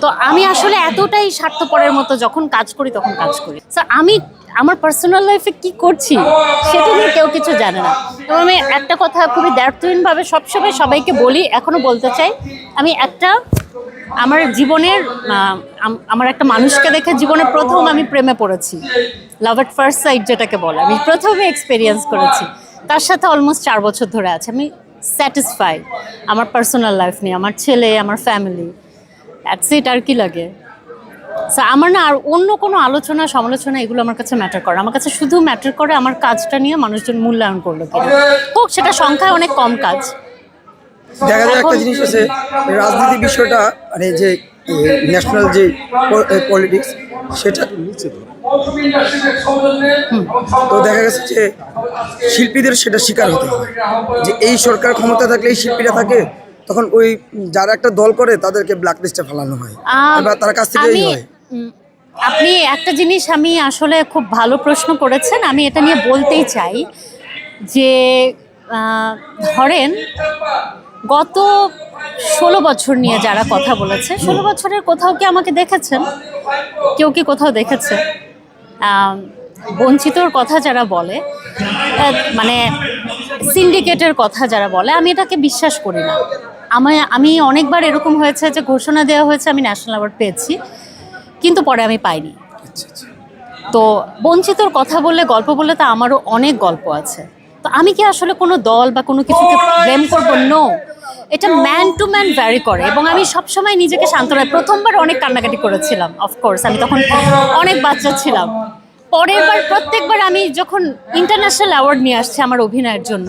তো আমি আসলে এতটাই স্বার্থপরের মতো যখন কাজ করি তখন কাজ করি। So, আমি আমার পার্সোনাল লাইফে কি করছি সেটা নিয়ে কেউ কিছু জানে না। এবং আমি একটা কথা খুবই দ্ব্যর্থহীনভাবে সবসময় সবাইকে বলি এখনও বলতে চাই আমি একটা আমার জীবনের আমার একটা মানুষকে দেখে জীবনে প্রথম আমি প্রেমে পড়েছি। লাভ এট ফার্স্ট সাইড যেটাকে বলে। আমি প্রথমে এক্সপিরিয়েন্স করেছি। তার সাথে অলমোস্ট চার বছর ধরে আছে। আমি স্যাটিসফাই আমার পার্সোনাল লাইফ নিয়ে আমার ছেলে আমার ফ্যামিলি দ্যাটস ইট আর কি লাগে? আমার না আর অন্য কোনো আলোচনা সমালোচনা এগুলো আমার কাছে ম্যাটার করে আমার কাছে শুধু ম্যাটার করে আমার কাজটা নিয়ে মানুষজন মূল্যায়ন করল কিনা। হোক সেটা সংখ্যায় অনেক কম কাজ। দেখা যায় একটা জিনিস আছে রাজনীতি বিষয়টা মানে যে ন্যাশনাল যে পলিটিক্স সেটা তো দেখা গেছে যে শিল্পীদের সেটা শিকার হতে হয় যে এই সরকার ক্ষমতা থাকলে এই শিল্পীরা থাকে তখন ওই যারা একটা দল করে তাদেরকে ব্ল্যাক লিস্টে ফেলানো হয়। এবার তার কাছ থেকেই হয়। আপনি একটা জিনিস আমি আসলে খুব ভালো প্রশ্ন করেছেন আমি এটা নিয়ে বলতেই চাই যে ধরেন গত ষোলো বছর নিয়ে যারা কথা বলেছে ষোলো বছরের কোথাও কি আমাকে দেখেছেন? কেউ কি কোথাও দেখেছে? বঞ্চিতর কথা যারা বলে মানে সিন্ডিকেটের কথা যারা বলে আমি এটাকে বিশ্বাস করি না। আমি আমি অনেকবার এরকম হয়েছে যে ঘোষণা দেওয়া হয়েছে আমি ন্যাশনাল অ্যাওয়ার্ড পেয়েছি কিন্তু পরে আমি পাইনি। তো বঞ্চিতর কথা বললে গল্প বললে তো আমারও অনেক গল্প আছে। তো আমি কি আসলে কোনো দল বা কোনো কিছুকে ব্লেম করব? নো এটা ম্যান টু ম্যান ভ্যারি করে এবং আমি সবসময় নিজেকে শান্ত রাখি। প্রথমবার অনেক কান্নাকাটি করেছিলাম অফকোর্স আমি তখন অনেক বাচ্চা ছিলাম। পরের বার প্রত্যেকবার আমি যখন ইন্টারন্যাশনাল অ্যাওয়ার্ড নিয়ে আসছি আমার অভিনয়ের জন্য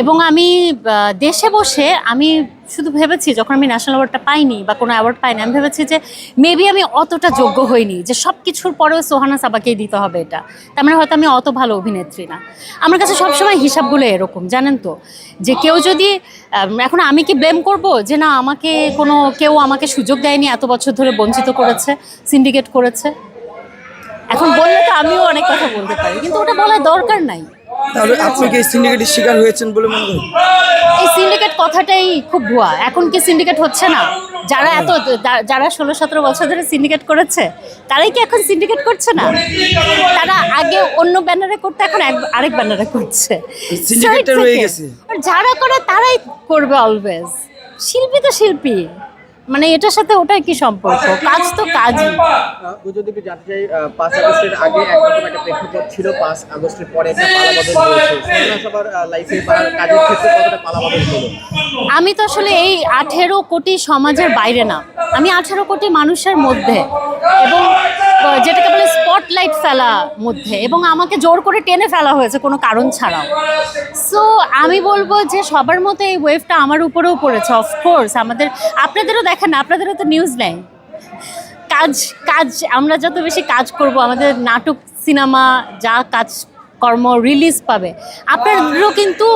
এবং আমি দেশে বসে আমি শুধু ভেবেছি, যখন আমি ন্যাশনাল অ্যাওয়ার্ডটা পাইনি বা কোনো অ্যাওয়ার্ড পাইনি, আমি ভেবেছি যে মেবি আমি অতটা যোগ্য হইনি, যে সব কিছুর পরেও সোহানা সাবাকেই দিতে হবে এটা। তার মানে হয়তো আমি অত ভালো অভিনেত্রী না। আমার কাছে সবসময় হিসাবগুলো এরকম, জানেন তো? যে কেউ যদি এখন আমি কি ব্লেম করব? যে না, আমাকে কোনো, কেউ আমাকে সুযোগ দেয়নি, এত বছর ধরে বঞ্চিত করেছে সিন্ডিকেট করেছে। এখন বললে তো আমিও অনেক কথা বলতে পারি, কিন্তু ওটা বলার দরকার নাই। তাহলে আপনি কি সিন্ডিকেটের শিকার হয়েছেন বলে মনে করেন? এই সিন্ডিকেট কথাটাই খুব ভুয়া। এখন কি সিন্ডিকেট হচ্ছে না? যারা এত যারা ষোলো সতেরো বছর ধরে সিন্ডিকেট করেছে তারাই কি এখন সিন্ডিকেট করছে না? তারা আগে অন্য ব্যানারে করতে এখন আরেক ব্যানারে করছে। যারা করে তারাই করবে অলওয়েজ শিল্পী তো শিল্পী। মানে এটার সাথে ওটার কি সম্পর্ক? কাজ তো কাজই। যদি একটু জানতে চাই পাঁচ আগস্টের আগে একরকম একটা প্রেক্ষাপট ছিল পাঁচ আগস্টের পরে একটা পালাবদল হয়েছে। সবার লাইফে বা কাজের ক্ষেত্রে কতটা পালাবদল হলো? আমি তো আসলে এই আঠেরো কোটি সমাজের বাইরে না। আমি আঠেরো কোটি মানুষের মধ্যে। এবং যেটাকে বলে স্পটলাইট ফেলা মধ্যে, এবং আমাকে জোর করে টেনে ফেলা হয়েছে কোনো কারণ ছাড়াও। সো আমি বলব যে সবার মতো এই ওয়েভটা আমার উপরেও পড়েছে অফকোর্স আমাদের, আপনাদেরও দেখেন আপনাদেরও তো নিউজ নেই। কাজ কাজ, আমরা যত বেশি কাজ করব, আমাদের নাটক সিনেমা যা কাজ, কর্ম রিলিজ পাবে, আপনাদেরও কিন্তু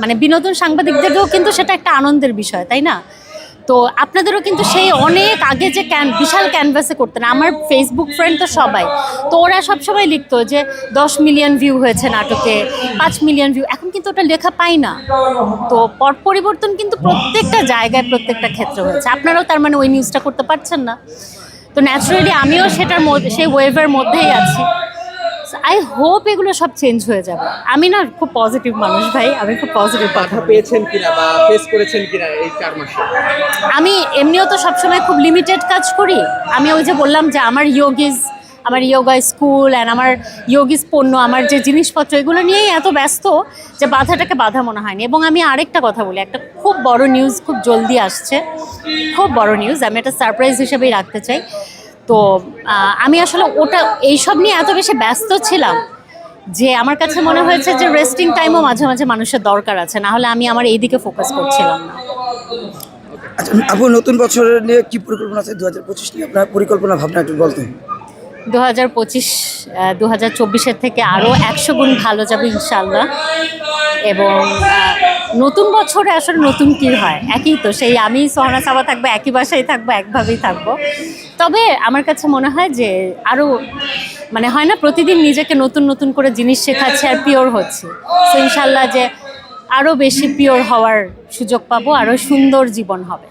মানে বিনোদন সাংবাদিকদেরও কিন্তু সেটা একটা আনন্দের বিষয়, তাই না? তো আপনাদেরও কিন্তু সেই অনেক আগে যে ক্যান বিশাল ক্যানভাসে করতেন, আমার ফেসবুক ফ্রেন্ড তো সবাই। তো ওরা সবসময় লিখতো যে, দশ মিলিয়ন ভিউ হয়েছে নাটকে, পাঁচ মিলিয়ন ভিউ এখন কিন্তু ওটা লেখা পাই না। তো পট পরিবর্তন কিন্তু প্রত্যেকটা জায়গায় প্রত্যেকটা ক্ষেত্রে হয়েছে। আপনারাও তার মানে ওই নিউজটা করতে পারছেন না। তো ন্যাচারালি আমিও সেটার মধ্যে সেই ওয়েভের মধ্যেই আছি। আই হোপ এগুলো সব চেঞ্জ হয়ে যাবে। আমি না খুব পজিটিভ মানুষ ভাই আমি খুব পজিটিভ কথা। পেয়েছেন কিনা বা ফেস করেছেন কিনা এই চার মাসে? আমি এমনিও তো সবসময় খুব লিমিটেড কাজ করি। আমি ওই যে বললাম যে আমার ইয়োগিজ আমার ইয়োগা স্কুল অ্যান্ড আমার ইয়োগিস পণ্য আমার যে জিনিসপত্র এগুলো নিয়েই এত ব্যস্ত যে বাধাটাকে বাধা মনে হয়নি। এবং আমি আরেকটা কথা বলি একটা খুব বড় নিউজ খুব জলদি আসছে। খুব বড় নিউজ আমি একটা সারপ্রাইজ হিসেবেই রাখতে চাই। তো আমি আসলে ওটা এইসব নিয়ে এত বেশি ব্যস্ত ছিলাম যে আমার কাছে মনে হয়েছে যে রেস্টিং টাইমও মাঝে মাঝে মানুষের দরকার আছে না হলে আমি আমার এই দিকে ফোকাস করছিলাম না। আচ্ছা আপু নতুন বছরের নিয়ে কি পরিকল্পনা আছে? দু হাজার পঁচিশ নিয়ে আপনার পরিকল্পনা ভাবনা একটু বলতেন। দু হাজার পঁচিশ দু হাজার থেকে আরও একশো গুণ ভালো যাবে ইনশাল্লাহ এবং নতুন বছরে আসলে নতুন কী হয়? একই তো, সেই আমি সোহনা সাবা থাকব, একই বাসায় থাকব, একভাবেই থাকব। তবে আমার কাছে মনে হয় যে আরও মানে হয় না, প্রতিদিন নিজেকে নতুন নতুন করে জিনিস শেখাচ্ছে আর পিওর হচ্ছে। তো ইনশাল্লাহ যে আরও বেশি পিওর হওয়ার সুযোগ পাবো, আরও সুন্দর জীবন হবে।